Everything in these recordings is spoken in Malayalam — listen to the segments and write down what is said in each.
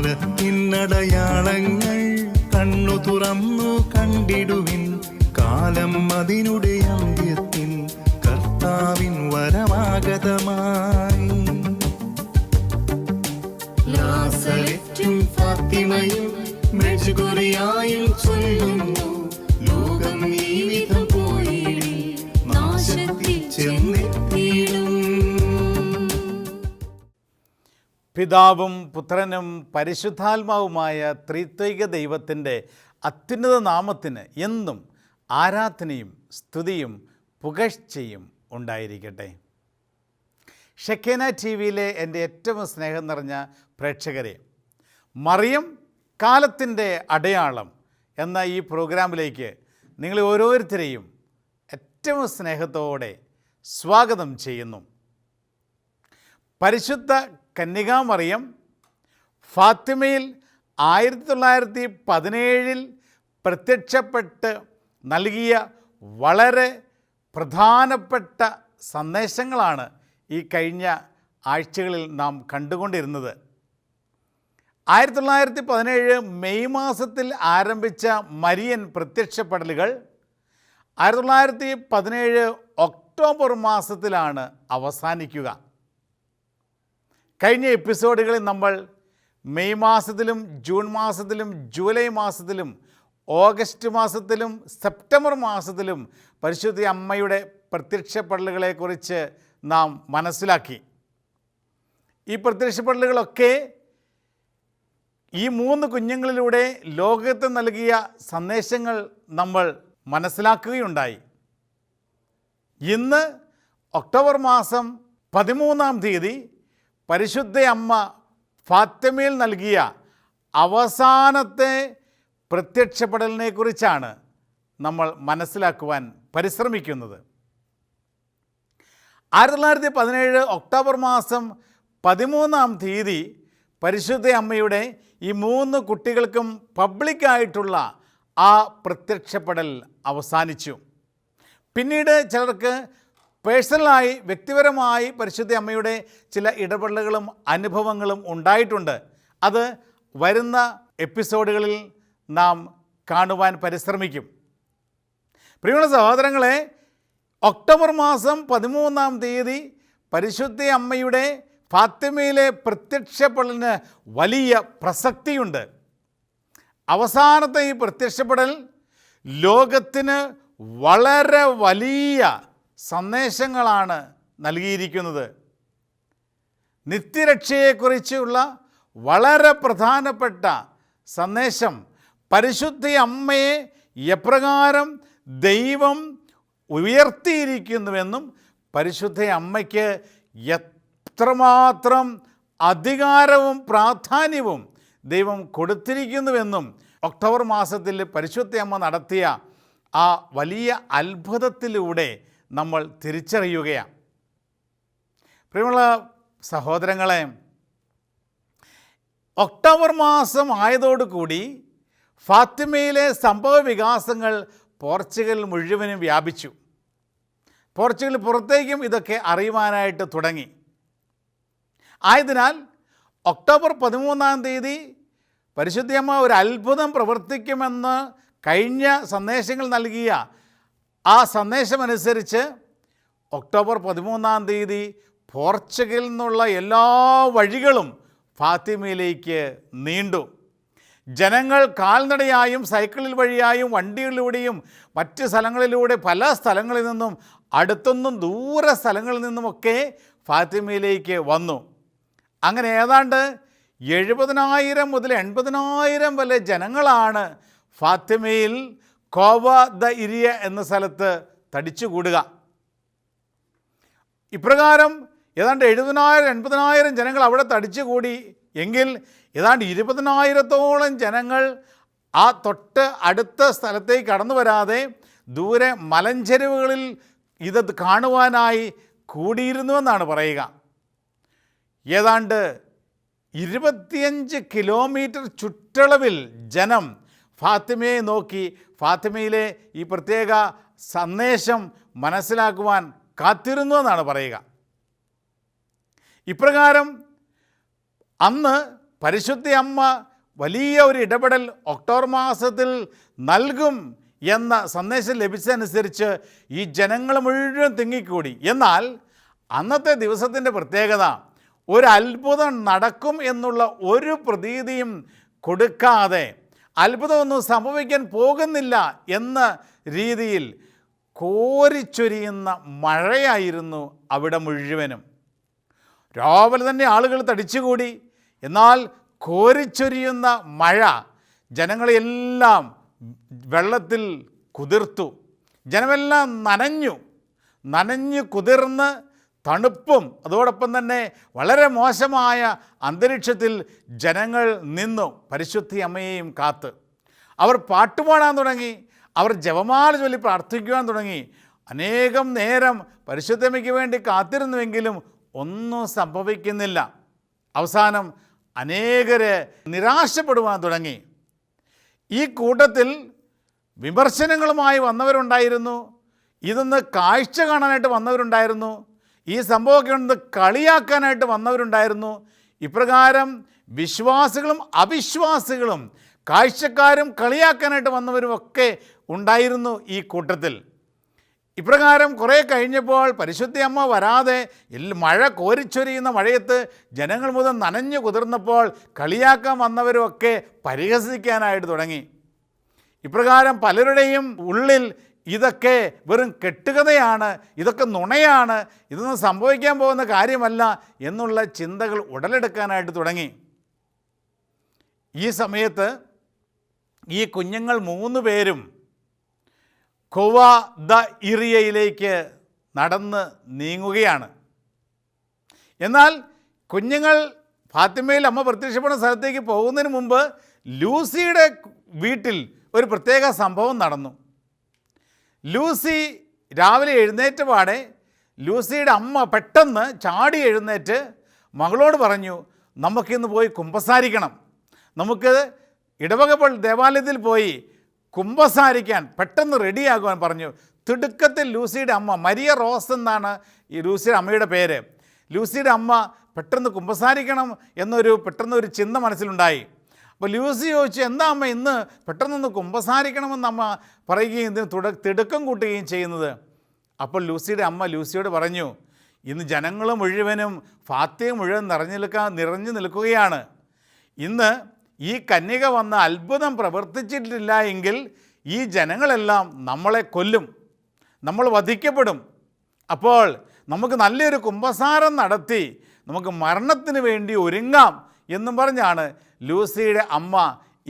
കാലത്തിനടയാളങ്ങൾ കണ്ണു തുറന്നു കണ്ടിടുവിൻ കാലം അതിനുടെ അന്ത്യത്തിൻ കർത്താവിൻ വരമാഗതമായി ലാസരറ്റും ഫാത്തിമയും ചൊല്ലുന്നു. ലോകം ഈ പിതാവും പുത്രനും പരിശുദ്ധാത്മാവുമായ ത്രിത്വിക ദൈവത്തിന്റെ അത്യുന്നത നാമത്തിന് എന്നും ആരാധനയും സ്തുതിയും പുകഴ്ചയും ഉണ്ടായിരിക്കട്ടെ. ഷെക്കേന ടി വിയിലെ എന്റെ ഏറ്റവും സ്നേഹം നിറഞ്ഞ പ്രേക്ഷകരെ മറിയം കാലത്തിന്റെ അടയാളം എന്ന ഈ പ്രോഗ്രാമിലേക്ക് നിങ്ങൾ ഓരോരുത്തരെയും ഏറ്റവും സ്നേഹത്തോടെ സ്വാഗതം ചെയ്യുന്നു. പരിശുദ്ധ കന്യകാമറിയം ഫാത്തിമയിൽ ആയിരത്തി തൊള്ളായിരത്തി പതിനേഴിൽ പ്രത്യക്ഷപ്പെട്ട് നൽകിയ വളരെ പ്രധാനപ്പെട്ട സന്ദേശങ്ങളാണ് ഈ കഴിഞ്ഞ ആഴ്ചകളിൽ നാം കണ്ടുകൊണ്ടിരുന്നത്. ആയിരത്തി തൊള്ളായിരത്തി പതിനേഴ് മെയ് മാസത്തിൽ ആരംഭിച്ച മരിയൻ പ്രത്യക്ഷപ്പെടലുകൾ ആയിരത്തി തൊള്ളായിരത്തി പതിനേഴ് ഒക്ടോബർ മാസത്തിലാണ് അവസാനിക്കുക. കഴിഞ്ഞ എപ്പിസോഡുകളിൽ നമ്മൾ മെയ് മാസത്തിലും ജൂൺ മാസത്തിലും ജൂലൈ മാസത്തിലും ഓഗസ്റ്റ് മാസത്തിലും സെപ്റ്റംബർ മാസത്തിലും പരിശുദ്ധ അമ്മയുടെ പ്രത്യക്ഷപ്പെടലുകളെക്കുറിച്ച് നാം മനസ്സിലാക്കി. ഈ പ്രത്യക്ഷപ്പെടലുകളൊക്കെ ഈ മൂന്ന് കുഞ്ഞുങ്ങളിലൂടെ ലോകത്ത് നൽകിയ സന്ദേശങ്ങൾ നമ്മൾ മനസ്സിലാക്കുകയുണ്ടായി. ഇന്ന് ഒക്ടോബർ മാസം പതിമൂന്നാം തീയതി പരിശുദ്ധ അമ്മ ഫാത്തിമയിൽ നൽകിയ അവസാനത്തെ പ്രത്യക്ഷപ്പെടലിനെക്കുറിച്ചാണ് നമ്മൾ മനസ്സിലാക്കുവാൻ പരിശ്രമിക്കുന്നത്. ആയിരത്തി തൊള്ളായിരത്തി പതിനേഴ് ഒക്ടോബർ മാസം പതിമൂന്നാം തീയതി പരിശുദ്ധ അമ്മയുടെ ഈ മൂന്ന് കുട്ടികൾക്കും പബ്ലിക്കായിട്ടുള്ള ആ പ്രത്യക്ഷപ്പെടൽ അവസാനിച്ചു. പിന്നീട് ചിലർക്ക് പേഴ്സണലായി വ്യക്തിപരമായി പരിശുദ്ധ അമ്മയുടെ ചില ഇടപെടലുകളും അനുഭവങ്ങളും ഉണ്ടായിട്ടുണ്ട്. അത് വരുന്ന എപ്പിസോഡുകളിൽ നാം കാണുവാൻ പരിശ്രമിക്കും. പ്രിയമുള്ള സഹോദരങ്ങളെ ഒക്ടോബർ മാസം പതിമൂന്നാം തീയതി പരിശുദ്ധ അമ്മയുടെ ഫാത്തിമയിലെ പ്രത്യക്ഷപ്പെടലിന് വലിയ പ്രസക്തിയുണ്ട്. അവസാനത്തെ ഈ പ്രത്യക്ഷപ്പെടൽ ലോകത്തിന് വളരെ വലിയ സന്ദേശങ്ങളാണ് നൽകിയിരിക്കുന്നത്. നിത്യരക്ഷയെക്കുറിച്ചുള്ള വളരെ പ്രധാനപ്പെട്ട സന്ദേശം പരിശുദ്ധ അമ്മയെ എപ്രകാരം ദൈവം ഉയർത്തിയിരിക്കുന്നുവെന്നും പരിശുദ്ധ അമ്മയ്ക്ക് എത്രമാത്രം അധികാരവും പ്രാധാന്യവും ദൈവം കൊടുത്തിരിക്കുന്നുവെന്നും ഒക്ടോബർ മാസത്തിൽ പരിശുദ്ധ അമ്മ നടത്തിയ ആ വലിയ അത്ഭുതത്തിലൂടെ നമ്മൾ തിരിച്ചറിയുകയാണ്. പ്രിയമുള്ള സഹോദരങ്ങളെ ഒക്ടോബർ മാസം ആയതോടുകൂടി ഫാത്തിമയിലെ സംഭവ വികാസങ്ങൾ പോർച്ചുഗൽ മുഴുവനും വ്യാപിച്ചു. പോർച്ചുഗൽ പുറത്തേക്കും ഇതൊക്കെ അറിയുവാനായിട്ട് തുടങ്ങി. ആയതിനാൽ ഒക്ടോബർ പതിമൂന്നാം തീയതി പരിശുദ്ധിയമ്മ ഒരു അത്ഭുതം പ്രവർത്തിക്കുമെന്ന് കഴിഞ്ഞ സന്ദേശങ്ങൾ നൽകിയ ആ സന്ദേശമനുസരിച്ച് ഒക്ടോബർ പതിമൂന്നാം തീയതി പോർച്ചുഗലിൽ നിന്നുള്ള എല്ലാ വഴികളും ഫാത്തിമയിലേക്ക് നീണ്ടു. ജനങ്ങൾ കാൽനടയായും സൈക്കിളിൽ വഴിയായും വണ്ടികളിലൂടെയും മറ്റ് സ്ഥലങ്ങളിലൂടെ പല സ്ഥലങ്ങളിൽ നിന്നും അടുത്തൊന്നും ദൂര സ്ഥലങ്ങളിൽ നിന്നുമൊക്കെ ഫാത്തിമയിലേക്ക് വന്നു. അങ്ങനെ ഏതാണ്ട് എഴുപതിനായിരം മുതൽ എൺപതിനായിരം വരെ ജനങ്ങളാണ് ഫാത്തിമയിൽ കോവ ദ ഇരിയ എന്ന സ്ഥലത്ത് തടിച്ചുകൂടുക ഇപ്രകാരം ഏതാണ്ട് എഴുപതിനായിരം എൺപതിനായിരം ജനങ്ങൾ അവിടെ തടിച്ചുകൂടി എങ്കിൽ ഏതാണ്ട് ഇരുപതിനായിരത്തോളം ജനങ്ങൾ ആ തൊട്ട് അടുത്ത സ്ഥലത്തേക്ക് കടന്നു വരാതെ ദൂരെ മലഞ്ചെരുവുകളിൽ ഇത് കാണുവാനായി കൂടിയിരുന്നുവെന്നാണ് പറയുക. ഏതാണ്ട് ഇരുപത്തിയഞ്ച് കിലോമീറ്റർ ചുറ്റളവിൽ ജനം ഫാത്തിമയെ നോക്കി ഫാത്തിമയിലെ ഈ പ്രത്യേക സന്ദേശം മനസ്സിലാക്കുവാൻ കാത്തിരുന്നു എന്നാണ് പറയുക. ഇപ്രകാരം അന്ന് പരിശുദ്ധ അമ്മ വലിയ ഒരു ഇടപെടൽ ഒക്ടോബർ മാസത്തിൽ നൽകും എന്ന സന്ദേശം ലഭിച്ചതനുസരിച്ച് ഈ ജനങ്ങൾ മുഴുവൻ തിങ്ങിക്കൂടി. എന്നാൽ അന്നത്തെ ദിവസത്തിന്റെ പ്രത്യേകത ഒരു അത്ഭുതം നടക്കും എന്നുള്ള ഒരു പ്രതീതിയും കൊടുക്കാതെ അത്ഭുതമൊന്നും സംഭവിക്കാൻ പോകുന്നില്ല എന്ന രീതിയിൽ കോരിച്ചൊരിയുന്ന മഴയായിരുന്നു അവിടെ മുഴുവനും. രാവിലെ തന്നെ ആളുകൾ തടിച്ചുകൂടി. എന്നാൽ കോരിച്ചൊരിയുന്ന മഴ ജനങ്ങളെല്ലാം വെള്ളത്തിൽ കുതിർത്തു. ജനമെല്ലാം നനഞ്ഞു. നനഞ്ഞു കുതിർന്ന് തണുപ്പും അതോടൊപ്പം തന്നെ വളരെ മോശമായ അന്തരീക്ഷത്തിൽ ജനങ്ങൾ നിന്നു പരിശുദ്ധി അമ്മയെയും കാത്ത്. അവർ പാട്ടുപാടാൻ തുടങ്ങി. അവർ ജപമാല ചൊല്ലി പ്രാർത്ഥിക്കുവാൻ തുടങ്ങി. അനേകം നേരം പരിശുദ്ധമയ്ക്ക് വേണ്ടി കാത്തിരുന്നുവെങ്കിലും ഒന്നും സംഭവിക്കുന്നില്ല. അവസാനം അനേകരെ നിരാശപ്പെടുവാൻ തുടങ്ങി. ഈ കൂട്ടത്തിൽ വിമർശനങ്ങളുമായി വന്നവരുണ്ടായിരുന്നു. ഇതൊന്ന് കാഴ്ച കാണാനായിട്ട് വന്നവരുണ്ടായിരുന്നു. ഈ സംഭവമൊക്കെ ഒന്ന് കളിയാക്കാനായിട്ട് വന്നവരുണ്ടായിരുന്നു. ഇപ്രകാരം വിശ്വാസികളും അവിശ്വാസികളും കാഴ്ചക്കാരും കളിയാക്കാനായിട്ട് വന്നവരുമൊക്കെ ഉണ്ടായിരുന്നു ഈ കൂട്ടത്തിൽ. ഇപ്രകാരം കുറേ കഴിഞ്ഞപ്പോൾ പരിശുദ്ധി അമ്മ വരാതെ മഴ കോരിച്ചൊരിയുന്ന മഴയത്ത് ജനങ്ങൾ മുതൽ നനഞ്ഞു കുതിർന്നപ്പോൾ കളിയാക്കാൻ വന്നവരുമൊക്കെ പരിഹസിക്കാനായിട്ട് തുടങ്ങി. ഇപ്രകാരം പലരുടെയും ഉള്ളിൽ ഇതൊക്കെ വെറും കെട്ടുകഥയാണ് ഇതൊക്കെ നുണയാണ് ഇതൊന്നും സംഭവിക്കാൻ പോകുന്ന കാര്യമല്ല എന്നുള്ള ചിന്തകൾ ഉടലെടുക്കാനായിട്ട് തുടങ്ങി. ഈ സമയത്ത് ഈ കുഞ്ഞുങ്ങൾ മൂന്ന് പേരും കൊവ ദ ഇറിയയിലേക്ക് നടന്ന് നീങ്ങുകയാണ്. എന്നാൽ കുഞ്ഞുങ്ങൾ ഫാത്തിമയിൽ അമ്മ പ്രത്യക്ഷപ്പെടുന്ന സ്ഥലത്തേക്ക് പോകുന്നതിന് മുമ്പ് ലൂസിയുടെ വീട്ടിൽ ഒരു പ്രത്യേക സംഭവം നടന്നു. ലൂസി രാവിലെ എഴുന്നേറ്റ പാടെ ലൂസിയുടെ അമ്മ പെട്ടെന്ന് ചാടി എഴുന്നേറ്റ് മകളോട് പറഞ്ഞു നമുക്കിന്ന് പോയി കുമ്പസാരിക്കണം. നമുക്ക് ഇടവകപ്പോൾ ദേവാലയത്തിൽ പോയി കുമ്പസാരിക്കാൻ പെട്ടെന്ന് റെഡിയാകുവാൻ പറഞ്ഞു. തിടുക്കത്തിൽ ലൂസിയുടെ അമ്മ മരിയ റോസ് എന്നാണ് ഈ ലൂസിയുടെ അമ്മയുടെ പേര്. ലൂസിയുടെ അമ്മ പെട്ടെന്ന് കുമ്പസാരിക്കണം എന്നൊരു പെട്ടെന്നൊരു ചിന്ത മനസ്സിലുണ്ടായി. അപ്പോൾ ലൂസി ചോദിച്ചു എന്താ അമ്മ ഇന്ന് പെട്ടെന്നൊന്ന് കുമ്പസാരിക്കണമെന്ന് അമ്മ പറയുകയും ഇതിന് തുട തിടുക്കം കൂട്ടുകയും ചെയ്യുന്നത്? അപ്പോൾ ലൂസിയുടെ അമ്മ ലൂസിയോട് പറഞ്ഞു ഇന്ന് ജനങ്ങൾ മുഴുവനും ഫാത്തിയ മുഴുവൻ നിറഞ്ഞു നിൽക്കാൻ നിറഞ്ഞു നിൽക്കുകയാണ്. ഇന്ന് ഈ കന്യക വന്ന അത്ഭുതം പ്രവർത്തിച്ചിട്ടില്ല എങ്കിൽ ഈ ജനങ്ങളെല്ലാം നമ്മളെ കൊല്ലും നമ്മൾ വധിക്കപ്പെടും. അപ്പോൾ നമുക്ക് നല്ലൊരു കുംഭസാരം നടത്തി നമുക്ക് മരണത്തിന് വേണ്ടി ഒരുങ്ങാം. എന്നും പറഞ്ഞാണ് ലൂസിയുടെ അമ്മ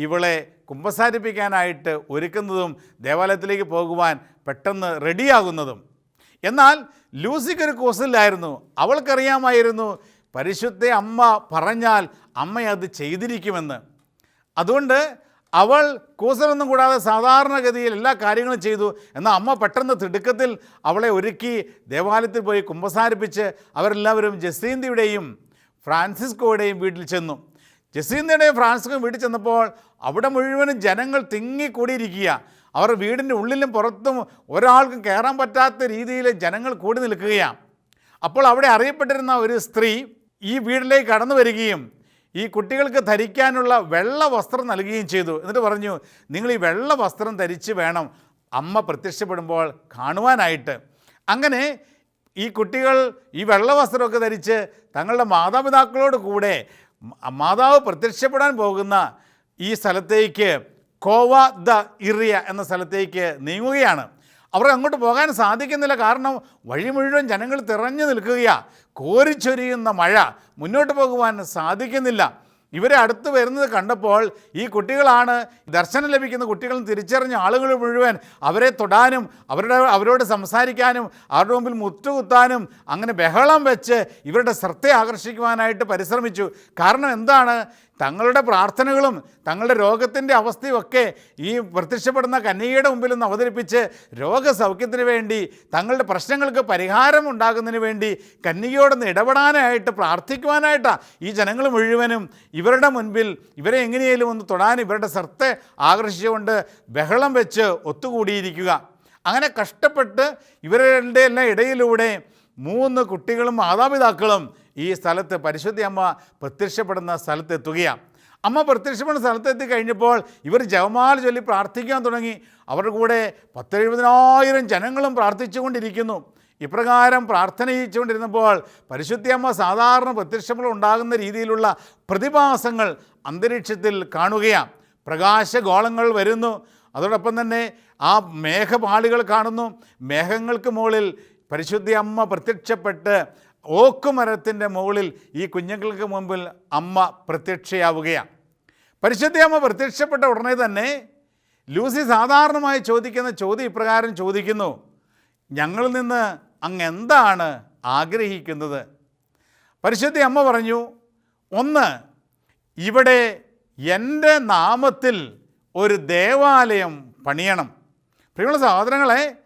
ഇവളെ കുമ്പസാരിപ്പിക്കാനായിട്ട് ഒരുക്കുന്നതും ദേവാലയത്തിലേക്ക് പോകുവാൻ പെട്ടെന്ന് റെഡിയാകുന്നതും. എന്നാൽ ലൂസിക്കൊരു കോസില്ലായിരുന്നു. അവൾക്കറിയാമായിരുന്നു പരിശുദ്ധ അമ്മ പറഞ്ഞാൽ അമ്മ അത് ചെയ്തിരിക്കുമെന്ന്. അതുകൊണ്ട് അവൾ കൂസലൊന്നും കൂടാതെ സാധാരണഗതിയിൽ എല്ലാ കാര്യങ്ങളും ചെയ്തു എന്നാൽ അമ്മ പെട്ടെന്ന് തിടുക്കത്തിൽ അവളെ ഒരുക്കി ദേവാലയത്തിൽ പോയി കുമ്പസാരിപ്പിച്ച് അവരെല്ലാവരും ജസീന്തിയുടെയും ഫ്രാൻസിസ്കോയുടെയും വീട്ടിൽ ചെന്നു. ജസീന്തയുടെയും ഫ്രാൻസിസ്കോയും വീട്ടിൽ ചെന്നപ്പോൾ അവിടെ മുഴുവനും ജനങ്ങൾ തിങ്ങിക്കൂടിയിരിക്കുക. അവർ വീടിന്റെ ഉള്ളിലും പുറത്തും ഒരാൾക്കും കയറാൻ പറ്റാത്ത രീതിയിൽ ജനങ്ങൾ കൂടി നിൽക്കുകയാണ്. അപ്പോൾ അവിടെ അറിയപ്പെട്ടിരുന്ന ഒരു സ്ത്രീ ഈ വീട്ടിലേക്ക് കടന്നു വരികയും ഈ കുട്ടികൾക്ക് ധരിക്കാനുള്ള വെള്ള വസ്ത്രം നൽകുകയും ചെയ്തു. എന്നിട്ട് പറഞ്ഞു നിങ്ങൾ ഈ വെള്ള വസ്ത്രം ധരിച്ച് വേണം അമ്മ പ്രത്യക്ഷപ്പെടുമ്പോൾ കാണുവാനായിട്ട്. അങ്ങനെ ഈ കുട്ടികൾ ഈ വെള്ളവസ്ത്രമൊക്കെ ധരിച്ച് തങ്ങളുടെ മാതാപിതാക്കളോട് കൂടെ മാതാവ് പ്രത്യക്ഷപ്പെടാൻ പോകുന്ന ഈ സ്ഥലത്തേക്ക് കോവ ദ ഇറിയ എന്ന സ്ഥലത്തേക്ക് നീങ്ങുകയാണ്. അവർക്ക് അങ്ങോട്ട് പോകാൻ സാധിക്കുന്നില്ല. കാരണം വഴി മുഴുവൻ ജനങ്ങൾ തിറഞ്ഞു നിൽക്കുകയാണ് കോരിച്ചൊരിയുന്ന മഴ മുന്നോട്ട് പോകുവാൻ സാധിക്കുന്നില്ല. ഇവരെ അടുത്ത് വരുന്നത് കണ്ടപ്പോൾ ഈ കുട്ടികളാണ് ദർശനം ലഭിക്കുന്ന കുട്ടികളും തിരിച്ചറിഞ്ഞ ആളുകൾ മുഴുവൻ അവരെ തൊടാനും അവരുടെ അവരോട് സംസാരിക്കാനും അവരുടെ മുമ്പിൽ മുറ്റുകുത്താനും അങ്ങനെ ബഹളം വെച്ച് ഇവരുടെ ശ്രദ്ധ ആകർഷിക്കുവാനായിട്ട് പരിശ്രമിച്ചു. കാരണം എന്താണ്? തങ്ങളുടെ പ്രാർത്ഥനകളും തങ്ങളുടെ രോഗത്തിന്റെ അവസ്ഥയുമൊക്കെ ഈ പ്രത്യക്ഷപ്പെടുന്ന കന്യകയുടെ മുമ്പിൽ നിന്ന് അവതരിപ്പിച്ച് രോഗസൗഖ്യത്തിന് വേണ്ടി തങ്ങളുടെ പ്രശ്നങ്ങൾക്ക് പരിഹാരം ഉണ്ടാകുന്നതിന് വേണ്ടി കന്യകയോടൊന്ന് ഇടപെടാനായിട്ട് പ്രാർത്ഥിക്കുവാനായിട്ടാണ് ഈ ജനങ്ങൾ മുഴുവനും ഇവരുടെ മുൻപിൽ ഇവരെ എങ്ങനെയെങ്കിലും ഒന്ന് തൊടാൻ ഇവരുടെ ശ്രദ്ധ ആകർഷിച്ചുകൊണ്ട് ബഹളം വെച്ച് ഒത്തുകൂടിയിരിക്കുക. അങ്ങനെ കഷ്ടപ്പെട്ട് ഇവരുടെ എല്ലാം ഇടയിലൂടെ മൂന്ന് കുട്ടികളും മാതാപിതാക്കളും ഈ സ്ഥലത്ത് പരിശുദ്ധി അമ്മ പ്രത്യക്ഷപ്പെടുന്ന സ്ഥലത്ത് എത്തുകയാണ്. അമ്മ പ്രത്യക്ഷപ്പെടുന്ന സ്ഥലത്തെത്തി കഴിഞ്ഞപ്പോൾ ഇവർ ജവമാൽ ചൊല്ലി പ്രാർത്ഥിക്കാൻ തുടങ്ങി. അവരുടെ കൂടെ പത്തെഴുപതിനായിരം ജനങ്ങളും പ്രാർത്ഥിച്ചുകൊണ്ടിരിക്കുന്നു. ഇപ്രകാരം പ്രാർത്ഥന ചെയ്യിച്ചുകൊണ്ടിരുന്നപ്പോൾ പരിശുദ്ധിയമ്മ സാധാരണ പ്രത്യക്ഷങ്ങൾ ഉണ്ടാകുന്ന രീതിയിലുള്ള പ്രതിഭാസങ്ങൾ അന്തരീക്ഷത്തിൽ കാണുകയാണ്. പ്രകാശഗോളങ്ങൾ വരുന്നു. അതോടൊപ്പം തന്നെ ആ മേഘപാളികൾ കാണുന്നു. മേഘങ്ങൾക്ക് മുകളിൽ പരിശുദ്ധി അമ്മ പ്രത്യക്ഷപ്പെട്ട് ഓക്കുമരത്തിന്റെ മുകളിൽ ഈ കുഞ്ഞുങ്ങൾക്ക് മുമ്പിൽ അമ്മ പ്രത്യക്ഷയാവുകയാണ്. പരിശുദ്ധി അമ്മ പ്രത്യക്ഷപ്പെട്ട ഉടനെ തന്നെ ലൂസി സാധാരണമായി ചോദിക്കുന്ന ചോദ്യം ഇപ്രകാരം ചോദിക്കുന്നു ഞങ്ങളിൽ നിന്ന് അങ്ങ് എന്താണ് ആഗ്രഹിക്കുന്നത്? പരിശുദ്ധി അമ്മ പറഞ്ഞു ഒന്ന് ഇവിടെ എന്റെ നാമത്തിൽ ഒരു ദേവാലയം പണിയണം. പ്രിയമുള്ള സഹോദരങ്ങളെ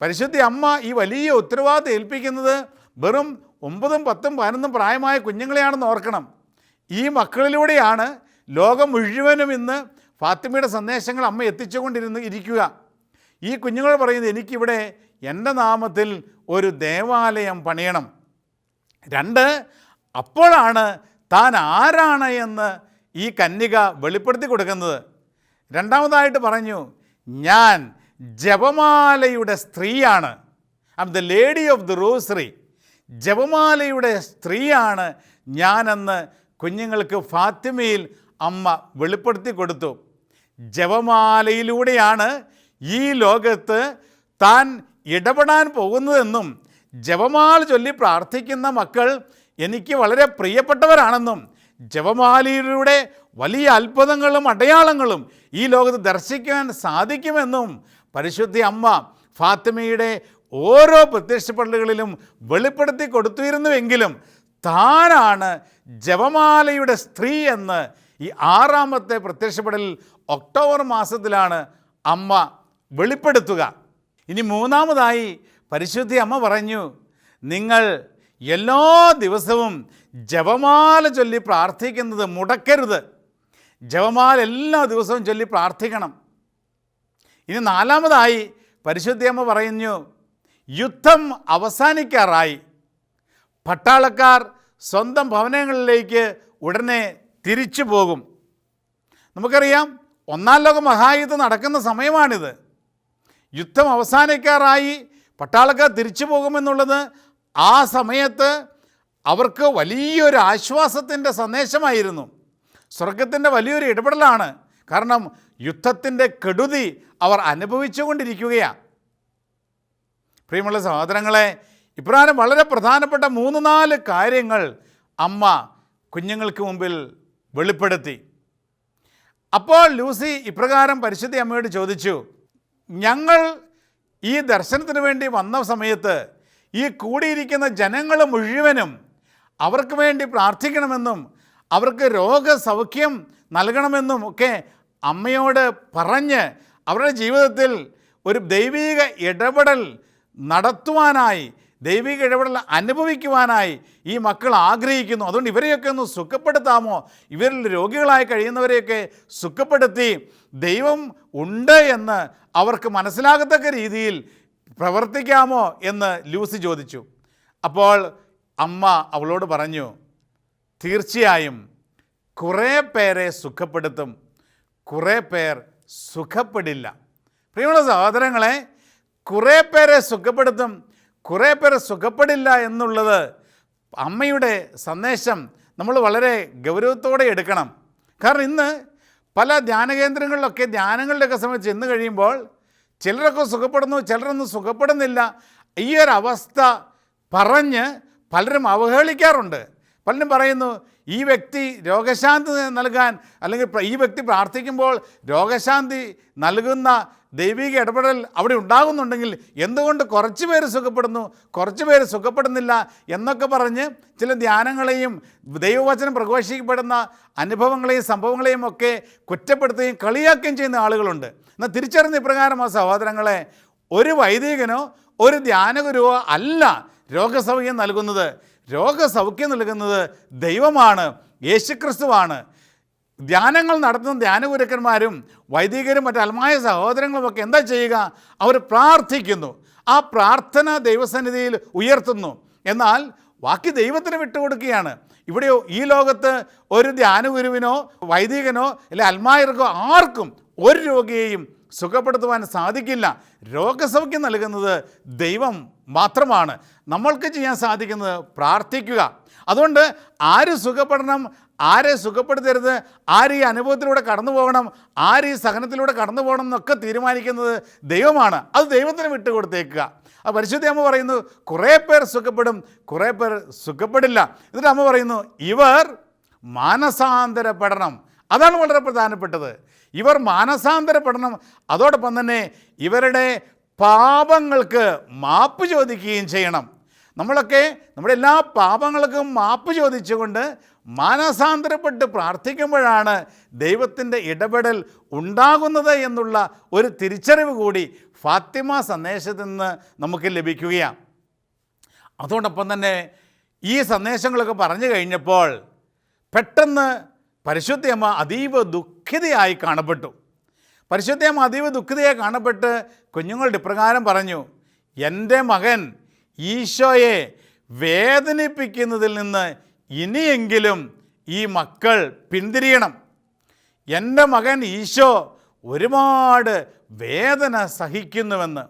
പരിശുദ്ധി അമ്മ ഈ വലിയ ഉത്തരവാദിത്തം ഏൽപ്പിക്കുന്നത് വെറും ഒമ്പതും പത്തും പതിനൊന്നും പ്രായമായ കുഞ്ഞുങ്ങളെയാണെന്ന് ഓർക്കണം. ഈ മക്കളിലൂടെയാണ് ലോകം മുഴുവനും ഇന്ന് ഫാത്തിമയുടെ സന്ദേശങ്ങൾ അമ്മ എത്തിച്ചുകൊണ്ടിരുന്ന് ഇരിക്കുക. ഈ കുഞ്ഞുങ്ങൾ പറയുന്നത് എനിക്കിവിടെ എന്റെ നാമത്തിൽ ഒരു ദേവാലയം പണിയണം. രണ്ട് അപ്പോഴാണ് താൻ ആരാണ് എന്ന് ഈ കന്യക വെളിപ്പെടുത്തി കൊടുക്കുന്നത്. രണ്ടാമതായിട്ട് പറഞ്ഞു ഞാൻ ജപമാലയുടെ സ്ത്രീയാണ്. I am the lady of the rosary ജപമാലയുടെ സ്ത്രീയാണ് ഞാനെന്ന് കുഞ്ഞുങ്ങൾക്ക് ഫാത്തിമയിൽ അമ്മ വെളിപ്പെടുത്തി കൊടുത്തു. ജപമാലയിലൂടെയാണ് ഈ ലോകത്ത് താൻ ഇടപെടാൻ പോകുന്നതെന്നും ജപമാല ചൊല്ലി പ്രാർത്ഥിക്കുന്ന മക്കൾ എനിക്ക് വളരെ പ്രിയപ്പെട്ടവരാണെന്നും ജപമാലയിലൂടെ വലിയ അത്ഭുതങ്ങളും അടയാളങ്ങളും ഈ ലോകത്ത് ദർശിക്കാൻ സാധിക്കുമെന്നും പരിശുദ്ധി അമ്മ ഫാത്തിമയുടെ ഓരോ പ്രത്യക്ഷപ്പെടലുകളിലും വെളിപ്പെടുത്തി കൊടുത്തിരുന്നുവെങ്കിലും താനാണ് ജപമാലയുടെ സ്ത്രീ എന്ന് ഈ ആറാമത്തെ പ്രത്യക്ഷപ്പെടലിൽ ഒക്ടോബർ മാസത്തിലാണ് അമ്മ വെളിപ്പെടുത്തുക. ഇനി മൂന്നാമതായി പരിശുദ്ധി അമ്മ പറഞ്ഞു നിങ്ങൾ എല്ലാ ദിവസവും ജപമാല ചൊല്ലി പ്രാർത്ഥിക്കുന്നത് മുടക്കരുത്. ജപമാല എല്ലാ ദിവസവും ചൊല്ലി പ്രാർത്ഥിക്കണം. ഇനി നാലാമതായി പരിശുദ്ധി അമ്മ പറയുന്നു യുദ്ധം അവസാനിക്കാറായി. പട്ടാളക്കാർ സ്വന്തം ഭവനങ്ങളിലേക്ക് ഉടനെ തിരിച്ചു പോകും. നമുക്കറിയാം ഒന്നാം ലോക മഹായുദ്ധം നടക്കുന്ന സമയമാണിത്. യുദ്ധം അവസാനിക്കാറായി പട്ടാളക്കാർ തിരിച്ചു പോകുമെന്നുള്ളത് ആ സമയത്ത് അവർക്ക് വലിയൊരു ആശ്വാസത്തിന്റെ സന്ദേശമായിരുന്നു. സ്വർഗത്തിന്റെ വലിയൊരു ഇടപെടലാണ്. കാരണം യുദ്ധത്തിന്റെ കെടുതി അവർ അനുഭവിച്ചുകൊണ്ടിരിക്കുകയാണ് പ്രിയമുള്ള സഹോദരങ്ങളെ ഇപ്രകാരം വളരെ പ്രധാനപ്പെട്ട മൂന്ന് നാല് കാര്യങ്ങൾ അമ്മ കുഞ്ഞുങ്ങൾക്ക് മുമ്പിൽ വെളിപ്പെടുത്തി. അപ്പോൾ ലൂസി ഇപ്രകാരം പരിശുദ്ധി അമ്മയോട് ചോദിച്ചു ഞങ്ങൾ ഈ ദർശനത്തിന് വേണ്ടി വന്ന സമയത്ത് ഈ കൂടിയിരിക്കുന്ന ജനങ്ങൾ മുഴുവനും അവർക്ക് വേണ്ടി പ്രാർത്ഥിക്കണമെന്നും അവർക്ക് രോഗസൗഖ്യം നൽകണമെന്നും ഒക്കെ അമ്മയോട് പറഞ്ഞ് അവരുടെ ജീവിതത്തിൽ ഒരു ദൈവീക ഇടപെടൽ നടത്തുവാനായി ദൈവിക ഇടപെടൽ അനുഭവിക്കുവാനായി ഈ മക്കൾ ആഗ്രഹിക്കുന്നു. അതുകൊണ്ട് ഇവരെയൊക്കെ ഒന്ന് സുഖപ്പെടുത്താമോ? ഇവരിൽ രോഗികളായി കഴിയുന്നവരെയൊക്കെ സുഖപ്പെടുത്തി ദൈവം ഉണ്ട് എന്ന് അവർക്ക് മനസ്സിലാകത്തക്ക രീതിയിൽ പ്രവർത്തിക്കാമോ എന്ന് ലൂസി ചോദിച്ചു. അപ്പോൾ അമ്മ അവളോട് പറഞ്ഞു തീർച്ചയായും കുറേ പേരെ സുഖപ്പെടുത്തും. കുറേ പേർ സുഖപ്പെടില്ല. പ്രിയമുള്ള സഹോദരങ്ങളെ കുറേ പേരെ സുഖപ്പെടുത്തും കുറേ പേരെ സുഖപ്പെടില്ല എന്നുള്ളത് അമ്മയുടെ സന്ദേശം നമ്മൾ വളരെ ഗൗരവത്തോടെ എടുക്കണം. കാരണം ഇന്ന് പല ധ്യാന കേന്ദ്രങ്ങളിലൊക്കെ ധ്യാനങ്ങളിലൊക്കെ സമയത്ത് ചെന്ന് കഴിയുമ്പോൾ ചിലരൊക്കെ സുഖപ്പെടുന്നു ചിലരൊന്നും സുഖപ്പെടുന്നില്ല. ഈ ഒരു അവസ്ഥ പറഞ്ഞ് പലരും അവഹേളിക്കാറുണ്ട്. പലരും പറയുന്നു ഈ വ്യക്തി രോഗശാന്തി നൽകാൻ അല്ലെങ്കിൽ ഈ വ്യക്തി പ്രാർത്ഥിക്കുമ്പോൾ രോഗശാന്തി നൽകുന്ന ദൈവിക ഇടപെടൽ അവിടെ ഉണ്ടാകുന്നുണ്ടെങ്കിൽ എന്തുകൊണ്ട് കുറച്ച് പേര് സുഖപ്പെടുന്നു കുറച്ച് പേര് സുഖപ്പെടുന്നില്ല എന്നൊക്കെ പറഞ്ഞ് ചില ധ്യാനങ്ങളെയും ദൈവവചനം പ്രഘോഷിക്കപ്പെടുന്ന അനുഭവങ്ങളെയും സംഭവങ്ങളെയും ഒക്കെ കുറ്റപ്പെടുത്തുകയും കളിയാക്കുകയും ചെയ്യുന്ന ആളുകളുണ്ട്. എന്നാൽ തിരിച്ചറിഞ്ഞ ഇപ്രകാരം ആ സഹോദരങ്ങളെ ഒരു വൈദികനോ ഒരു ധ്യാനഗുരുവോ അല്ല രോഗസൗഖ്യം നൽകുന്നത്. രോഗസൗഖ്യം നൽകുന്നത് ദൈവമാണ് യേശുക്രിസ്തുവാണ്. ധ്യാനങ്ങൾ നടത്തുന്ന ധ്യാനഗുരുക്കന്മാരും വൈദികരും മറ്റു അൽമായ സഹോദരങ്ങളും ഒക്കെ എന്താ ചെയ്യുക? അവർ പ്രാർത്ഥിക്കുന്നു. ആ പ്രാർത്ഥന ദൈവസന്നിധിയിൽ ഉയർത്തുന്നു. എന്നാൽ ബാക്കി ദൈവത്തിന് വിട്ടുകൊടുക്കുകയാണ്. ഇവിടെയോ ഈ ലോകത്ത് ഒരു ധ്യാനഗുരുവിനോ വൈദികനോ അല്ലെ അൽമായർക്കോ ആർക്കും ഒരു രോഗിയെയും സുഖപ്പെടുത്തുവാൻ സാധിക്കില്ല. രോഗസൗഖ്യം നൽകുന്നത് ദൈവം മാത്രമാണ്. നമ്മൾക്ക് ചെയ്യാൻ സാധിക്കുന്നത് പ്രാർത്ഥിക്കുക. അതുകൊണ്ട് ആര് സുഖപ്പെടണം ആരെ സുഖപ്പെടുത്തരുത്? ആര് ഈ അനുഭവത്തിലൂടെ കടന്നു പോകണം? ആര് ഈ സഹനത്തിലൂടെ കടന്നു പോകണം എന്നൊക്കെ തീരുമാനിക്കുന്നത് ദൈവമാണ്. അത് ദൈവത്തിന് വിട്ടുകൊടുത്തേക്കുക. ആ പരിശുദ്ധി അമ്മ പറയുന്നു കുറേ പേർ സുഖപ്പെടും കുറേ പേർ സുഖപ്പെടില്ല. എന്നിട്ട് അമ്മ പറയുന്നു ഇവർ മാനസാന്തരപ്പെടണം അതാണ് വളരെ പ്രധാനപ്പെട്ടത്. ഇവർ മാനസാന്തരപ്പെടണം അതോടൊപ്പം തന്നെ ഇവരുടെ പാപങ്ങൾക്ക് മാപ്പ് ചോദിക്കുകയും ചെയ്യണം. നമ്മളൊക്കെ നമ്മുടെ എല്ലാ പാപങ്ങൾക്കും മാപ്പ് ചോദിച്ചുകൊണ്ട് മാനസാന്തരപ്പെട്ട് പ്രാർത്ഥിക്കുമ്പോഴാണ് ദൈവത്തിന്റെ ഇടപെടൽ ഉണ്ടാകുന്നത് എന്നുള്ള ഒരു തിരിച്ചറിവ് കൂടി ഫാത്തിമ സന്ദേശത്തിൽ നിന്ന് നമുക്ക് ലഭിക്കുകയാണ്. അതോടൊപ്പം തന്നെ ഈ സന്ദേശങ്ങളൊക്കെ പറഞ്ഞു കഴിഞ്ഞപ്പോൾ പെട്ടെന്ന് പരിശുദ്ധയമ്മ അതീവ ദുഃഖിതയായി കാണപ്പെട്ടു. പരിശുദ്ധയമ്മ അതീവ ദുഃഖിതയായി കാണപ്പെട്ട് കുഞ്ഞുങ്ങളുടെ ഇപ്രകാരം പറഞ്ഞു എന്റെ മകൻ ഈശോയെ വേദനിപ്പിക്കുന്നതിൽ നിന്ന് ഇനിയെങ്കിലും ഈ മക്കൾ പിന്തിരിയണം. എന്റെ മകൻ ഈശോ ഒരുപാട് വേദന സഹിക്കുന്നുവെന്ന്.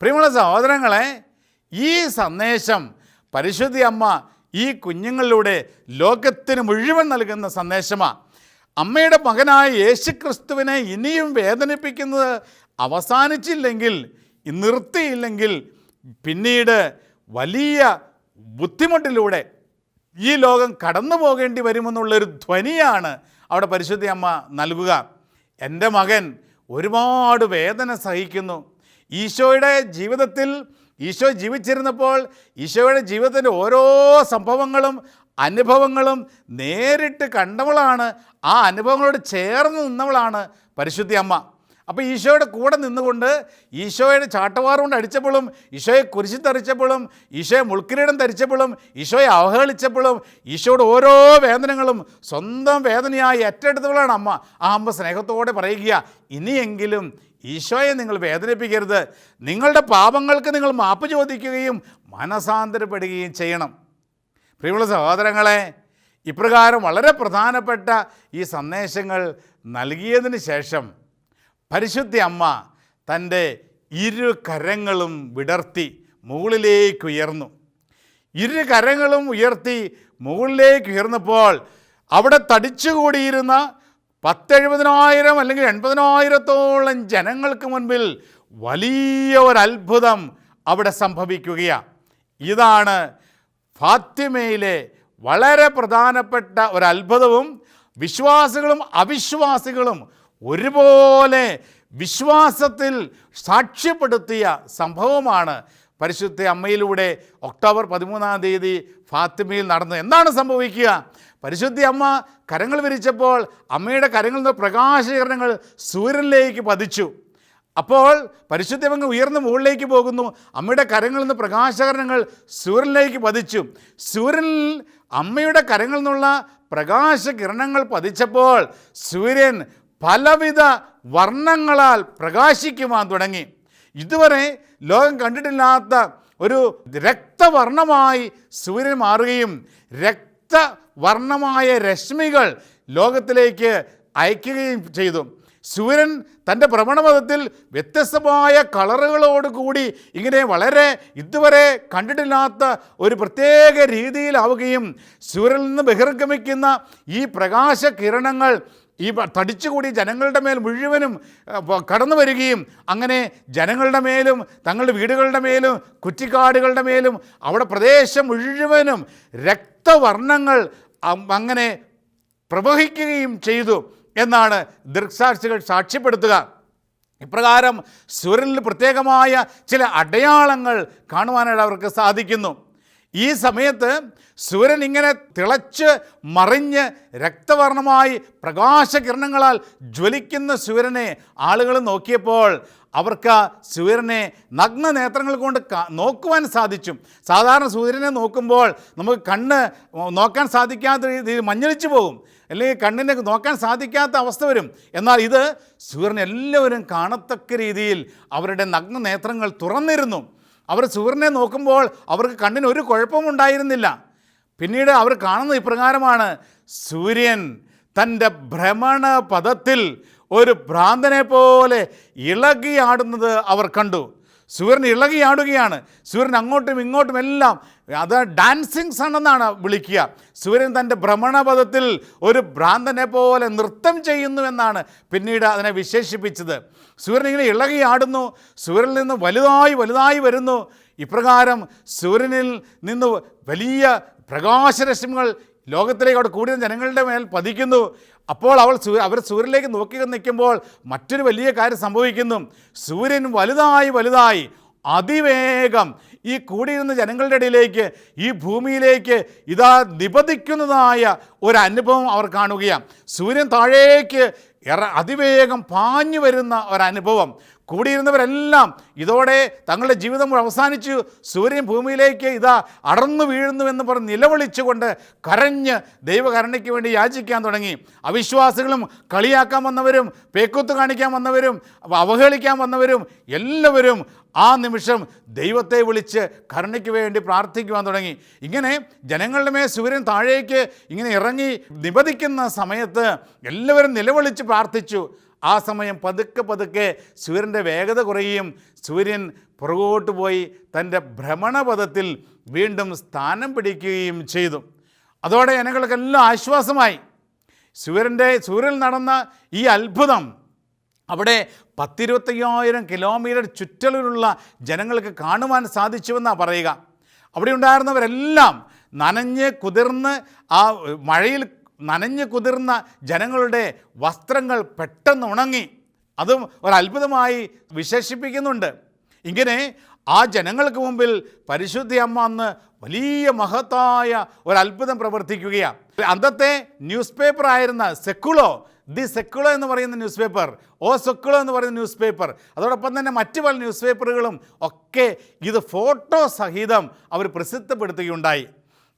പ്രിയമുള്ള സഹോദരങ്ങളെ ഈ സന്ദേശം പരിശുദ്ധി അമ്മ ഈ കുഞ്ഞുങ്ങളിലൂടെ ലോകത്തിന് മുഴുവൻ നൽകുന്ന സന്ദേശമാണ് അമ്മയുടെ മകനായ യേശുക്രിസ്തുവിനെ ഇനിയും വേദനിപ്പിക്കുന്നത് അവസാനിച്ചില്ലെങ്കിൽ നിർത്തിയില്ലെങ്കിൽ പിന്നീട് വലിയ ബുദ്ധിമുട്ടിലൂടെ ഈ ലോകം കടന്നു പോകേണ്ടി വരുമെന്നുള്ളൊരു ധ്വനിയാണ് അവിടെ പരിശുദ്ധി അമ്മ നൽകുക. എന്റെ മകൻ ഒരുപാട് വേദന സഹിക്കുന്നു. ഈശോയുടെ ജീവിതത്തിൽ ഈശോ ജീവിച്ചിരുന്നപ്പോൾ ഈശോയുടെ ജീവിതത്തിന്റെ ഓരോ സംഭവങ്ങളും അനുഭവങ്ങളും നേരിട്ട് കണ്ടവളാണ്. ആ അനുഭവങ്ങളോട് ചേർന്ന് നിന്നവളാണ് പരിശുദ്ധി അമ്മ. അപ്പോൾ ഈശോയുടെ കൂടെ നിന്നുകൊണ്ട് ഈശോയുടെ ചാട്ടവാറ് കൊണ്ട് അടിച്ചപ്പോഴും ഈശോയെ കുരിശി തെറിച്ചപ്പോഴും ഈശോയെ മുൾക്കിരീടം ധരിച്ചപ്പോഴും ഈശോയെ അവഹേളിച്ചപ്പോഴും ഈശോയുടെ ഓരോ വേദനകളും സ്വന്തം വേദനയായി ഏറ്റെടുത്തവളാണ് അമ്മ. ആ അമ്മ സ്നേഹത്തോടെ പറയുക ഇനിയെങ്കിലും ഈശോയെ നിങ്ങൾ വേദനിപ്പിക്കരുത്. നിങ്ങളുടെ പാപങ്ങൾക്ക് നിങ്ങൾ മാപ്പ് ചോദിക്കുകയും മനസാന്തരപ്പെടുകയും ചെയ്യണം. പ്രിയമുള്ള സഹോദരങ്ങളെ ഇപ്രകാരം വളരെ പ്രധാനപ്പെട്ട ഈ സന്ദേശങ്ങൾ നൽകിയതിന് ശേഷം പരിശുദ്ധ അമ്മ തന്റെ ഇരു കരങ്ങളും വിടർത്തി മുകളിലേക്ക് ഉയർന്നു. ഇരു കരങ്ങളും ഉയർത്തി മുകളിലേക്ക് ഉയർന്നപ്പോൾ അവിടെ തടിച്ചുകൂടിയിരുന്ന പത്തെഴുപതിനായിരം അല്ലെങ്കിൽ എൺപതിനായിരത്തോളം ജനങ്ങൾക്ക് മുൻപിൽ വലിയ ഒരു അത്ഭുതം അവിടെ സംഭവിക്കുകയാണ് ഇതാണ് ഫാത്തിമയിലെ വളരെ പ്രധാനപ്പെട്ട ഒരു അത്ഭുതവും വിശ്വാസികളും അവിശ്വാസികളും ഒരുപോലെ വിശ്വാസത്തിൽ സാക്ഷ്യപ്പെടുത്തിയ സംഭവമാണ് പരിശുദ്ധ അമ്മയിലൂടെ ഒക്ടോബർ പതിമൂന്നാം തീയതി ഫാത്തിമയിൽ നടന്നത്. എന്താണ് സംഭവിക്കുക? പരിശുദ്ധി അമ്മ കരങ്ങൾ വിരിച്ചപ്പോൾ അമ്മയുടെ കരങ്ങളിൽ നിന്ന് പ്രകാശകിരണങ്ങൾ സൂര്യനിലേക്ക് പതിച്ചു. അപ്പോൾ പരിശുദ്ധമങ്ങ് ഉയർന്ന് മുകളിലേക്ക് പോകുന്നു. അമ്മയുടെ കരങ്ങളിൽ നിന്ന് പ്രകാശകരണങ്ങൾ സൂര്യനിലേക്ക് പതിച്ചു. സൂര്യനിൽ അമ്മയുടെ കരങ്ങളിൽ നിന്നുള്ള പ്രകാശകിരണങ്ങൾ പതിച്ചപ്പോൾ സൂര്യൻ പലവിധ വർണങ്ങളാൽ പ്രകാശിക്കുവാൻ തുടങ്ങി. ഇതുവരെ ലോകം കണ്ടിട്ടില്ലാത്ത ഒരു രക്തവർണമായി സൂര്യൻ മാറുകയും രക്തവർണമായ രശ്മികൾ ലോകത്തിലേക്ക് അയക്കുകയും ചെയ്തു. സൂര്യൻ തന്റെ ഭ്രമണപഥത്തിൽ വ്യത്യസ്തമായ കളറുകളോട് കൂടി ഇങ്ങനെ വളരെ ഇതുവരെ കണ്ടിട്ടില്ലാത്ത ഒരു പ്രത്യേക രീതിയിലാവുകയും സൂര്യനിൽ നിന്ന് ബഹിർഗമിക്കുന്ന ഈ പ്രകാശ കിരണങ്ങൾ ഈ തടിച്ചുകൂടി ജനങ്ങളുടെ മേൽ മുഴുവനും കടന്നു വരികയും അങ്ങനെ ജനങ്ങളുടെ മേലും തങ്ങളുടെ വീടുകളുടെ മേലും കുറ്റിക്കാടുകളുടെ മേലും അവിടെ പ്രദേശം മുഴുവനും രക്തവർണങ്ങൾ അങ്ങനെ പ്രവഹിക്കുകയും ചെയ്തു എന്നാണ് ദൃക്സാക്ഷികൾ സാക്ഷ്യപ്പെടുത്തുക. ഇപ്രകാരം സൂര്യനിൽ പ്രത്യേകമായ ചില അടയാളങ്ങൾ കാണുവാനായിട്ട് അവർക്ക് സാധിക്കുന്നു. ഈ സമയത്ത് സൂര്യൻ ഇങ്ങനെ തിളച്ച് മറിഞ്ഞ് രക്തവർണമായി പ്രകാശകിരണങ്ങളാൽ ജ്വലിക്കുന്ന സൂര്യനെ ആളുകൾ നോക്കിയപ്പോൾ അവർക്ക് സൂര്യനെ നഗ്ന നേത്രങ്ങൾ കൊണ്ട് നോക്കുവാൻ സാധിച്ചു. സാധാരണ സൂര്യനെ നോക്കുമ്പോൾ നമുക്ക് കണ്ണ് നോക്കാൻ സാധിക്കാത്ത രീതിയിൽ മഞ്ഞളിച്ചു പോകും. അല്ലെങ്കിൽ കണ്ണിനെ നോക്കാൻ സാധിക്കാത്ത അവസ്ഥ വരും. എന്നാൽ ഇത് സൂര്യൻ എല്ലാവരും കാണത്തക്ക രീതിയിൽ അവരുടെ നഗ്ന നേത്രങ്ങൾ തുറന്നിരുന്നു. അവർ സൂര്യനെ നോക്കുമ്പോൾ അവർക്ക് കണ്ണിന് ഒരു കുഴപ്പവും ഉണ്ടായിരുന്നില്ല. പിന്നീട് അവർ കാണുന്നത് ഇപ്രകാരമാണ് സൂര്യൻ തന്റെ ഭ്രമണ പദത്തിൽ ഒരു ഭ്രാന്തനെ പോലെ ഇളകിയാടുന്നത് അവർ കണ്ടു. സൂര്യൻ ഇളകിയാടുകയാണ്. സൂര്യൻ അങ്ങോട്ടും ഇങ്ങോട്ടും എല്ലാം അത് ഡാൻസിങ് സൺ എന്നാണ് വിളിക്കുക. സൂര്യൻ തന്റെ ഭ്രമണപഥത്തിൽ ഒരു ഭ്രാന്തനെ പോലെ നൃത്തം ചെയ്യുന്നു എന്നാണ് പിന്നീട് അതിനെ വിശേഷിപ്പിച്ചത്. സൂര്യൻ ഇങ്ങനെ ഇളകിയാടുന്നു സൂര്യനിൽ നിന്ന് വലുതായി വലുതായി വരുന്നു. ഇപ്രകാരം സൂര്യനിൽ നിന്ന് വലിയ പ്രകാശരശ്മികൾ ലോകത്തിലേക്ക് അവിടെ കൂടിയ ജനങ്ങളുടെ മേൽ പതിക്കുന്നു. അപ്പോൾ അവൾ സൂ അവർ സൂര്യനിലേക്ക് നോക്കി നിൽക്കുമ്പോൾ മറ്റൊരു വലിയ കാര്യം സംഭവിക്കുന്നു. സൂര്യൻ വലുതായി വലുതായി അതിവേഗം ഈ കൂടിയിരുന്ന ജനങ്ങളുടെ ഇടയിലേക്ക് ഈ ഭൂമിയിലേക്ക് ഇതാ നിപതിക്കുന്നതായ ഒരു അനുഭവം അവർ കാണുകയാണ്. സൂര്യൻ താഴേക്ക് അതിവേഗം പാഞ്ഞു വരുന്ന ഒരനുഭവം. കൂടിയിരുന്നവരെല്ലാം ഇതോടെ തങ്ങളുടെ ജീവിതം അവസാനിച്ചു. സൂര്യൻ ഭൂമിയിലേക്ക് ഇതാ അടർന്നു വീഴുന്നുവെന്ന് പറഞ്ഞ് നിലവിളിച്ചുകൊണ്ട് കരഞ്ഞ് ദൈവകരുണയ്ക്ക് വേണ്ടി യാചിക്കാൻ തുടങ്ങി. അവിശ്വാസികളും കളിയാക്കാൻ വന്നവരും പേക്കൂത്ത് കാണിക്കാൻ വന്നവരും അവഹേളിക്കാൻ വന്നവരും എല്ലാവരും ആ നിമിഷം ദൈവത്തെ വിളിച്ച് കരുണയ്ക്ക് വേണ്ടി പ്രാർത്ഥിക്കുവാൻ തുടങ്ങി. ഇങ്ങനെ ജനങ്ങളുടെ മേൽ സൂര്യൻ താഴേക്ക് ഇങ്ങനെ ഇറങ്ങി നിപതിക്കുന്ന സമയത്ത് എല്ലാവരും നിലവിളിച്ച് പ്രാർത്ഥിച്ചു. ആ സമയം പതുക്കെ പതുക്കെ സൂര്യന്റെ വേഗത കുറയുകയും സൂര്യൻ പുറകോട്ട് പോയി തന്റെ ഭ്രമണപഥത്തിൽ വീണ്ടും സ്ഥാനം പിടിക്കുകയും ചെയ്തു. അതോടെ ജനങ്ങൾക്കെല്ലാം ആശ്വാസമായി. സൂര്യന്റെ സൂര്യൻ നടന്ന ഈ അത്ഭുതം അവിടെ പത്തിരുപത്തയ്യായിരം കിലോമീറ്റർ ചുറ്റളിലുള്ള ജനങ്ങൾക്ക് കാണുവാൻ സാധിച്ചുവെന്നാണ് പറയുക. അവിടെ ഉണ്ടായിരുന്നവരെല്ലാം നനഞ്ഞ് കുതിർന്ന് ആ മഴയിൽ നനഞ്ഞ് കുതിർന്ന ജനങ്ങളുടെ വസ്ത്രങ്ങൾ പെട്ടെന്ന് ഉണങ്ങി. അതും ഒരത്ഭുതമായി വിശേഷിപ്പിക്കുന്നുണ്ട്. ഇങ്ങനെ ആ ജനങ്ങൾക്ക് മുമ്പിൽ പരിശുദ്ധി അമ്മ അന്ന് വലിയ മഹത്തായ ഒരത്ഭുതം പ്രവർത്തിക്കുകയാണ് അന്നത്തെ ന്യൂസ് പേപ്പർ ആയിരുന്ന സെക്കുളോ ദി സെക്കുളോ എന്ന് പറയുന്ന ന്യൂസ് പേപ്പർ ഓ സെക്കുളോ എന്ന് പറയുന്ന ന്യൂസ് പേപ്പർ അതോടൊപ്പം തന്നെ മറ്റു പല ന്യൂസ് പേപ്പറുകളും ഒക്കെ ഇത് ഫോട്ടോ സഹിതം അവർ പ്രസിദ്ധപ്പെടുത്തുകയുണ്ടായി.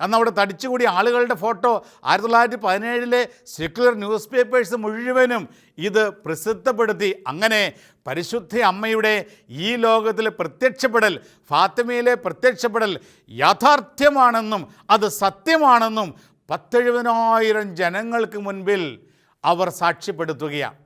അന്ന് അവിടെ തടിച്ചുകൂടിയ ആളുകളുടെ ഫോട്ടോ ആയിരത്തി തൊള്ളായിരത്തി പതിനേഴിലെ സെക്യുലർ ന്യൂസ് പേപ്പേഴ്സ് മുഴുവനും ഇത് പ്രസിദ്ധപ്പെടുത്തി. അങ്ങനെ പരിശുദ്ധ അമ്മയുടെ ഈ ലോകത്തിലെ പ്രത്യക്ഷപ്പെടൽ ഫാത്തിമയിലെ പ്രത്യക്ഷപ്പെടൽ യാഥാർത്ഥ്യമാണെന്നും അത് സത്യമാണെന്നും പത്തെഴുപതിനായിരം ജനങ്ങൾക്ക് മുൻപിൽ അവർ സാക്ഷ്യപ്പെടുത്തുകയാണ്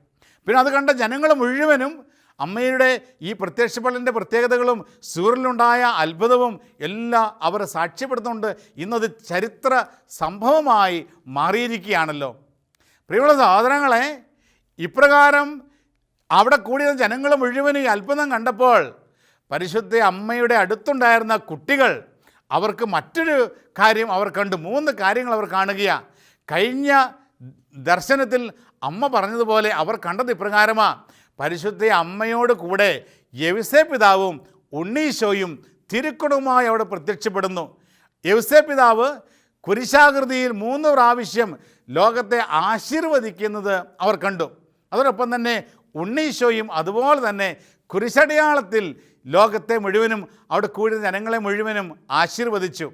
പിന്നെ അത് കണ്ട ജനങ്ങൾ മുഴുവനും അമ്മയുടെ ഈ പ്രത്യക്ഷപ്പെടലിന്റെ പ്രത്യേകതകളും സൂറിലുണ്ടായ അത്ഭുതവും എല്ലാം അവർ സാക്ഷ്യപ്പെടുത്തുന്നുണ്ട് ഇന്നത് ചരിത്ര സംഭവമായി മാറിയിരിക്കുകയാണല്ലോ. പ്രിയമുള്ള സഹോദരങ്ങളെ ഇപ്രകാരം അവിടെ കൂടിയ ജനങ്ങൾ മുഴുവനും ഈ അത്ഭുതം കണ്ടപ്പോൾ പരിശുദ്ധ അമ്മയുടെ അടുത്തുണ്ടായിരുന്ന കുട്ടികൾ അവർക്ക് മറ്റൊരു കാര്യം അവർ കണ്ടു. മൂന്ന് കാര്യങ്ങൾ അവർ കാണുകയാണ് കഴിഞ്ഞ ദർശനത്തിൽ അമ്മ പറഞ്ഞതുപോലെ അവർ കണ്ടത് ഇപ്രകാരമാ. പരിശുദ്ധ അമ്മയോട് കൂടെ യവിസേ പിതാവും ഉണ്ണീശോയും തിരുക്കുടുമായി അവിടെ പ്രത്യക്ഷപ്പെടുന്നു. യവിസേ പിതാവ് കുരിശാകൃതിയിൽ മൂന്ന് പ്രാവശ്യം ലോകത്തെ ആശീർവദിക്കുന്നത് അവർ കണ്ടു. അതോടൊപ്പം തന്നെ ഉണ്ണീശോയും അതുപോലെ തന്നെ കുരിശടയാളത്തിൽ ലോകത്തെ മുഴുവനും അവിടെ കൂടിയ ജനങ്ങളെ മുഴുവനും ആശീർവദിച്ചു.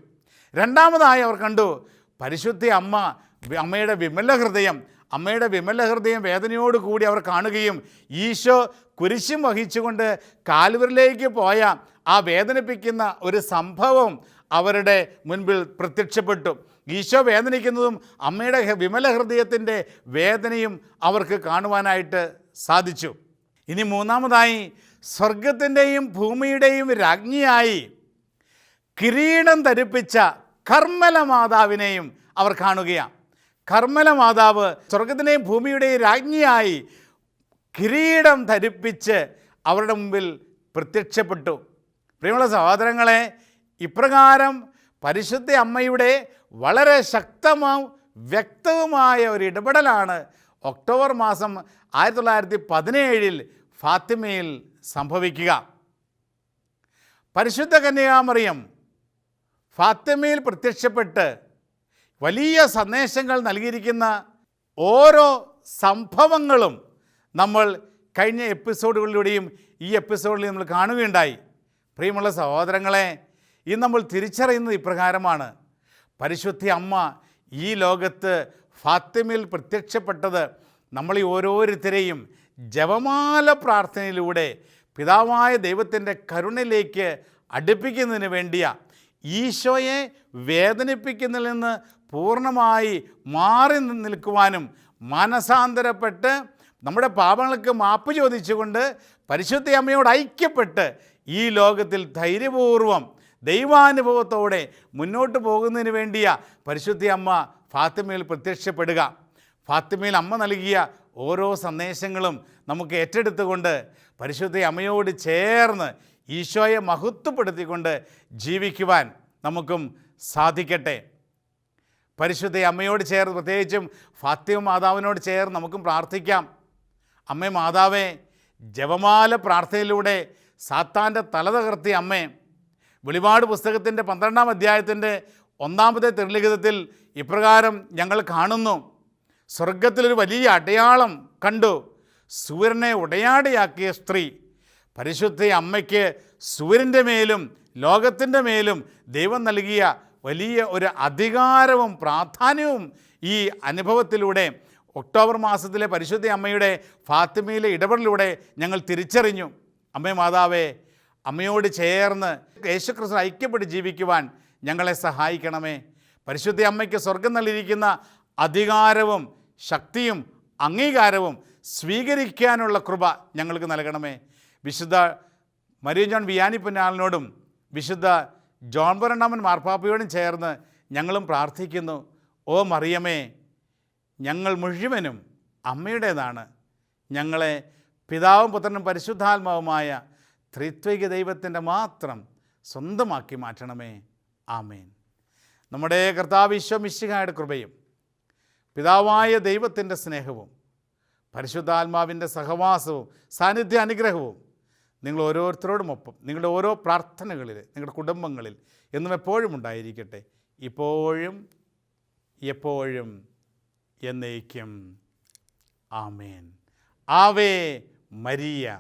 രണ്ടാമതായി അവർ കണ്ടു പരിശുദ്ധ അമ്മ അമ്മയുടെ വിമല ഹൃദയം അമ്മയുടെ വിമല ഹൃദയം വേദനയോട് കൂടി അവർ കാണുകയും ഈശോ കുരിശും വഹിച്ചുകൊണ്ട് കാൽവരിലേക്ക് പോയ ആ വേദനിപ്പിക്കുന്ന ഒരു സംഭവം അവരുടെ മുൻപിൽ പ്രത്യക്ഷപ്പെട്ടു. ഈശോ വേദനിക്കുന്നതും അമ്മയുടെ വിമല ഹൃദയത്തിന്റെ വേദനയും അവർക്ക് കാണുവാനായിട്ട് സാധിച്ചു. ഇനി മൂന്നാമതായി സ്വർഗത്തിന്റെയും ഭൂമിയുടെയും രാജ്ഞിയായി കിരീടം ധരിപ്പിച്ച കർമ്മല മാതാവിനെയും അവർ കാണുകയാണ്. കർമ്മല മാതാവ് സ്വർഗത്തിന്റെയും ഭൂമിയുടെയും രാജ്ഞിയായി കിരീടം ധരിപ്പിച്ച് അവരുടെ മുമ്പിൽ പ്രത്യക്ഷപ്പെട്ടു. പ്രിയമുള്ള സഹോദരങ്ങളെ ഇപ്രകാരം പരിശുദ്ധ അമ്മയുടെ വളരെ ശക്തവും വ്യക്തവുമായ ഒരു ഇടപെടലാണ് ഒക്ടോബർ മാസം ആയിരത്തി തൊള്ളായിരത്തി പതിനേഴിൽ ഫാത്തിമയിൽ സംഭവിക്കുക. പരിശുദ്ധ കന്യാമറിയം ഫാത്തിമയിൽ പ്രത്യക്ഷപ്പെട്ട് വലിയ സന്ദേശങ്ങൾ നൽകിയിരിക്കുന്ന ഓരോ സംഭവങ്ങളും നമ്മൾ കഴിഞ്ഞ എപ്പിസോഡുകളിലൂടെയും ഈ എപ്പിസോഡിൽ നമ്മൾ കാണുകയുണ്ടായി. പ്രിയമുള്ള സഹോദരങ്ങളെ ഇന്ന് നമ്മൾ തിരിച്ചറിയുന്നത് ഇപ്രകാരമാണ്. പരിശുദ്ധ അമ്മ ഈ ലോകത്ത് ഫാത്തിമയിൽ പ്രത്യക്ഷപ്പെട്ടത് നമ്മളീ ഓരോരുത്തരെയും ജപമാല പ്രാർത്ഥനയിലൂടെ പിതാവായ ദൈവത്തിന്റെ കരുണയിലേക്ക് അടുപ്പിക്കുന്നതിന് വേണ്ടിയ. ഈശോയെ വേദനിപ്പിക്കുന്നതിൽ നിന്ന് പൂർണമായി മാറി നിൽക്കുവാനും മനസാന്തരപ്പെട്ട് നമ്മുടെ പാപങ്ങൾക്ക് മാപ്പ് ചോദിച്ചുകൊണ്ട് പരിശുദ്ധ അമ്മയോട് ഐക്യപ്പെട്ട് ഈ ലോകത്തിൽ ധൈര്യപൂർവം ദൈവാനുഭവത്തോടെ മുന്നോട്ട് പോകുന്നതിന് വേണ്ടിയ പരിശുദ്ധ അമ്മ ഫാത്തിമയിൽ പ്രത്യക്ഷപ്പെടുക. ഫാത്തിമയിൽ അമ്മ നൽകിയ ഓരോ സന്ദേശങ്ങളും നമുക്ക് ഏറ്റെടുത്തുകൊണ്ട് പരിശുദ്ധ അമ്മയോട് ചേർന്ന് ഈശോയെ മഹത്വപ്പെടുത്തിക്കൊണ്ട് ജീവിക്കുവാൻ നമുക്കും സാധിക്കട്ടെ. പരിശുദ്ധ അമ്മയോട് ചേർന്ന് പ്രത്യേകിച്ചും ഫാത്തിമ മാതാവിനോട് ചേർന്ന് നമുക്കും പ്രാർത്ഥിക്കാം. അമ്മേ മാതാവേ ജപമാല പ്രാർത്ഥനയിലൂടെ സാത്താന്റെ തല തകർത്തി അമ്മേ വെളിപാട് പുസ്തകത്തിന്റെ പന്ത്രണ്ടാം അധ്യായത്തിന്റെ ഒന്നാമത്തെ തിരുലിഖിതത്തിൽ ഇപ്രകാരം ഞങ്ങൾ കാണുന്നു. സ്വർഗത്തിലൊരു വലിയ അടയാളം കണ്ടു. സൂര്യനെ ഉടയാടയാക്കിയ സ്ത്രീ പരിശുദ്ധ അമ്മയ്ക്ക് സൂര്യന്റെ മേലും ലോകത്തിന്റെ മേലും ദൈവം നൽകിയ വലിയ ഒരു അധികാരവും പ്രാധാന്യവും ഈ അനുഭവത്തിലൂടെ ഒക്ടോബർ മാസത്തിലെ പരിശുദ്ധ അമ്മയുടെ ഫാത്തിമയിലെ ഇടപെടലിലൂടെ ഞങ്ങൾ തിരിച്ചറിഞ്ഞു. അമ്മേ മാതാവേ അമ്മയോട് ചേർന്ന് യേശുക്രിസ്തു ഐക്യപ്പെട്ട് ജീവിക്കുവാൻ ഞങ്ങളെ സഹായിക്കണമേ. പരിശുദ്ധ അമ്മയ്ക്ക് സ്വർഗം നൽകിയിരിക്കുന്ന അധികാരവും ശക്തിയും അംഗീകാരവും സ്വീകരിക്കാനുള്ള കൃപ ഞങ്ങൾക്ക് നൽകണമേ. വിശുദ്ധ മരിയ ജോൺ വിയാനി പുന്നാലിനോടും വിശുദ്ധ ജോൺ പരണ്ടാമൻ മാർപ്പാപ്പയോടും ചേർന്ന് ഞങ്ങളും പ്രാർത്ഥിക്കുന്നു. ഓ മറിയമേ ഞങ്ങൾ മുഴുവനും അമ്മയുടേതാണ്. ഞങ്ങളെ പിതാവും പുത്രനും പരിശുദ്ധാത്മാവുമായ ത്രിത്വിക ദൈവത്തിന്റെ മാത്രം സ്വന്തമാക്കി മാറ്റണമേ. ആമേൻ. നമ്മുടെ കർത്താവ് വിശ്വമിശിഹായുടെ കൃപയും പിതാവായ ദൈവത്തിന്റെ സ്നേഹവും പരിശുദ്ധാത്മാവിന്റെ സഹവാസവും സാന്നിധ്യ അനുഗ്രഹവും നിങ്ങൾ ഓരോരുത്തരോടുമൊപ്പം നിങ്ങളുടെ ഓരോ പ്രാർത്ഥനകളിൽ നിങ്ങളുടെ കുടുംബങ്ങളിൽ എന്നും എപ്പോഴും ഉണ്ടായിരിക്കട്ടെ. ഇപ്പോഴും എപ്പോഴും എന്നേക്കും. ആമേൻ. ആവേ മരിയ.